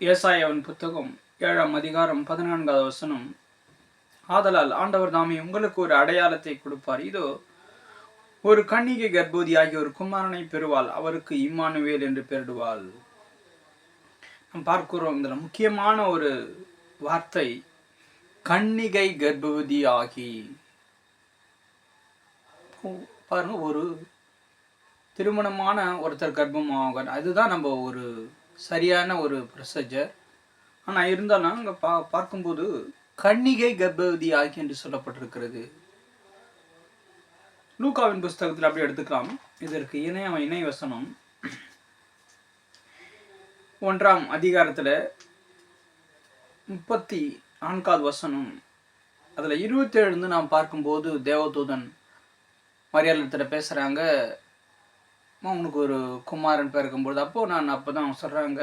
ஏசாயாவின் புத்தகம் ஏழாம் அதிகாரம் பதினான்காவது வசனம். ஆதலால் ஆண்டவர் தாமே உங்களுக்கு ஒரு அடையாளத்தை கொடுப்பார். இதோ ஒரு கன்னிகை கர்ப்பவதியாகிய ஒரு குமாரனை பெறுவாள். அவருக்கு இம்மானுவேல் என்று பெயரிடுவாள். நாம் பார்க்கிறோம் இதில் முக்கியமான ஒரு வார்த்தை கன்னிகை கர்ப்பவதி ஆகி பாருங்க ஒரு திருமணமான ஒருத்தர் கர்ப்பம் ஆகும் அதுதான் நம்ம ஒரு சரியான ஒரு ப்ரொசீஜர் ஆனால் இருந்தாலும் அங்கே பா பார்க்கும்போது கன்னிகை கர்ப்பவதி ஆகி என்று சொல்லப்பட்டிருக்கிறது. லூகாவின் புஸ்தகத்தில் அப்படி எடுத்துக்கலாம். இதற்கு இணைய இணை வசனம் ஒன்றாம் அதிகாரத்தில் முப்பத்தி நான்காவது வசனம். அதில் இருபத்தேழுந்து நாம் பார்க்கும்போது தேவதூதன் மரியாதை பேசுகிறாங்க உனக்கு ஒரு குமாரன் பிறக்கும்பொழுது அப்போது நான் அப்போ தான் சொல்கிறாங்க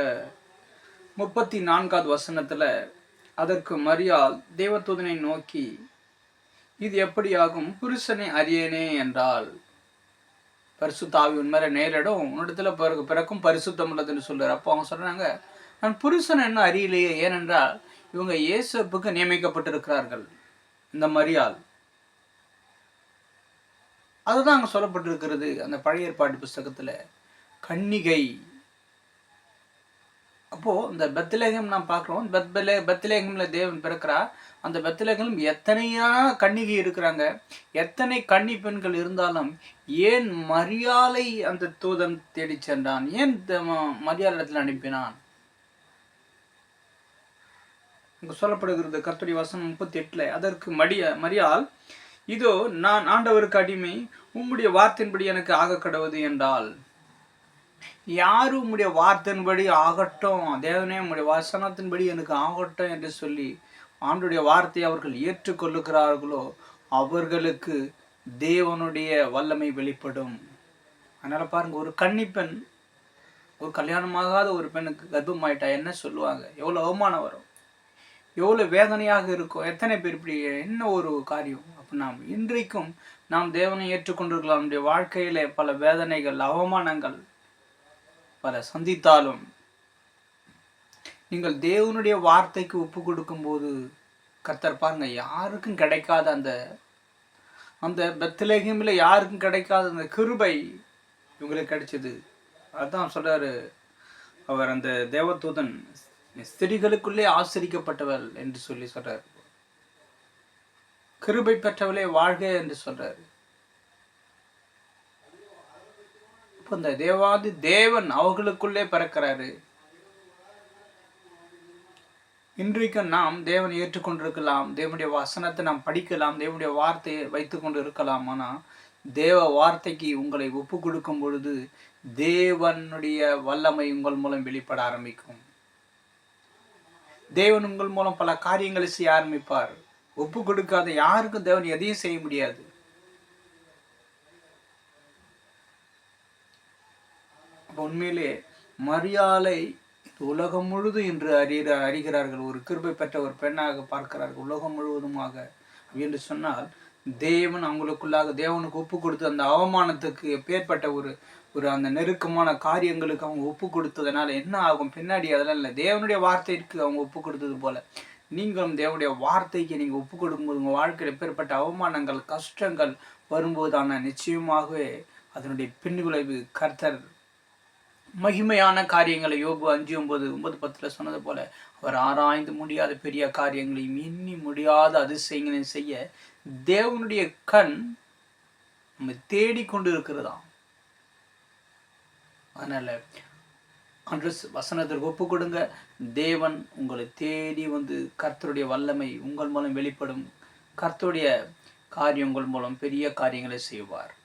முப்பத்தி நான்காவது வசனத்தில் அதற்கு மரியாள் தேவதூதனை நோக்கி இது எப்படியாகும்? புருஷனை அறியேனே என்றால் பரிசுத்தாவி உண்மையில நேரிடும் உன்னிடத்துல பிறகு பிறக்கும் பரிசுத்தம் உள்ளதுன்னு சொல்றாரு. அப்போ அவங்க சொல்றாங்க நான் புருஷன் என்ன அறியலையே ஏனென்றால் இவங்க இயேசுப்புக்கு நியமிக்கப்பட்டிருக்கிறார்கள் இந்த மரியாள். அதுதான் அங்கே சொல்லப்பட்டிருக்கிறது அந்த பழைய ஏற்பாட்டு புஸ்தகத்தில். கன்னிகை. அப்போது இந்த பெத்லேகம் நாம் பார்க்குறோம். பெத்பலே பெத்லேகமில் தேவன் பிறக்கிறா அந்த பெத்லேகம் எத்தனையா கன்னிகை இருக்கிறாங்க? எத்தனை கன்னி பெண்கள் இருந்தாலும் ஏன் மரியாதை அந்த தூதன் தேடி சென்றான்? ஏன் மரியாதத்தில் அனுப்பினான்? இங்கே சொல்லப்படுகிறது கர்த்தடி வசனம் முப்பத்தி எட்டில் அதற்கு மடிய மரியால் இதோ நான் ஆண்டவருக்கு அடிமை உம்முடைய வார்த்தையின்படி எனக்கு ஆக கடவுது என்றால் யாரும் உம்முடைய வார்த்தையின்படி ஆகட்டும்? தேவனே உம்முடைய வசனத்தின்படி எனக்கு ஆகட்டும் என்று சொல்லி ஆண்டுடைய வார்த்தையை அவர்கள் ஏற்றுக்கொள்ளுகிறார்களோ அவர்களுக்கு தேவனுடைய வல்லமை வெளிப்படும். அதனால் பாருங்க ஒரு கன்னிப்பெண் ஒரு கல்யாணமாகாத ஒரு பெண்ணுக்கு கர்ப்பமாயிட்டா என்ன சொல்லுவாங்க? எவ்வளோ அவமானம் வரும். எவ்வளோ வேதனையாக இருக்கும். எத்தனை பேர் இப்படி என்ன ஒரு காரியம்? நாம் இன்றைக்கும் நாம் தேவனை ஏற்றுக்கொண்டிருக்கலாம். நம்முடைய வாழ்க்கையில பல வேதனைகள் அவமானங்கள் பல சந்தித்தாலும் நீங்கள் தேவனுடைய வார்த்தைக்கு ஒப்பு கொடுக்கும்போது கர்த்தர் பாருங்க யாருக்கும் கிடைக்காத அந்த அந்த பெத்தலேகமில் யாருக்கும் கிடைக்காத அந்த கிருபை இவங்களுக்கு கிடைச்சது. அதுதான் சொல்றாரு அவர் அந்த தேவதூதன் ஸ்திரிகளுக்குள்ளே ஆசிரிக்கப்பட்டவள் என்று சொல்லி சொல்கிறார் கிருபை பெற்றவளே வாழ்க என்று சொல்றாரு. இப்போ இந்த தேவாதி தேவன் அவர்களுக்குள்ளே பிறக்கிறாரு. இன்றைக்கும் நாம் தேவனை ஏற்றுக்கொண்டிருக்கலாம். தேவனுடைய வசனத்தை நாம் படிக்கலாம். தேவனுடைய வார்த்தையை வைத்து கொண்டு இருக்கலாம் ஆனால் தேவ வார்த்தைக்கு உங்களை ஒப்பு கொடுக்கும் பொழுது தேவனுடைய வல்லமை உங்கள் மூலம் வெளிப்பட ஆரம்பிக்கும். தேவன் உங்கள் மூலம் பல காரியங்களை செய்ய ஆரம்பிப்பார். ஒப்பு கொடுக்காத யாருக்கும் தேவன் எதையும் செய்ய முடியாது. உண்மையிலே மரியாதை உலகம் முழுதும் இன்று அறிகிற அறிகிறார்கள். ஒரு கிருபை பெற்ற ஒரு பெண்ணாக பார்க்கிறார்கள். உலகம் முழுவதுமாக. என்று சொன்னால் தேவன் அவங்களுக்குள்ளாக தேவனுக்கு ஒப்பு கொடுத்து அந்த அவமானத்துக்கு பேர்பட்ட ஒரு ஒரு அந்த நெருக்கமான காரியங்களுக்கு அவங்க ஒப்பு கொடுத்ததுனால என்ன ஆகும்? பின்னாடி அதெல்லாம் இல்லை. தேவனுடைய வார்த்தைக்கு அவங்க ஒப்பு கொடுத்தது போல. நீங்களும் தேவனுடைய வார்த்தைக்கு நீங்கள் ஒப்பு கொடுக்கும்போது உங்கள் வாழ்க்கையில் எப்பேற்பட்ட அவமானங்கள் கஷ்டங்கள் வரும்போதான நிச்சயமாகவே அதனுடைய பின் விளைவு கர்த்தர் மகிமையான காரியங்களை யோபு அஞ்சு ஒன்பது ஒன்பது பத்தில் சொன்னது போல அவர் ஆராய்ந்து முடியாத பெரிய காரியங்களையும் எண்ணி முடியாத அதிசயங்களையும் செய்ய தேவனுடைய கண் நம்ம தேடிக்கொண்டு இருக்கிறதாம் அதனால் அன்று வசனத்திற்கு ஒப்பு கொடுங்க தேவன் உங்களை தேடி வந்து கர்த்தருடைய வல்லமை உங்கள் மூலம் வெளிப்படும். கர்த்தருடைய காரியங்கள் மூலம் பெரிய காரியங்களை செய்வார்.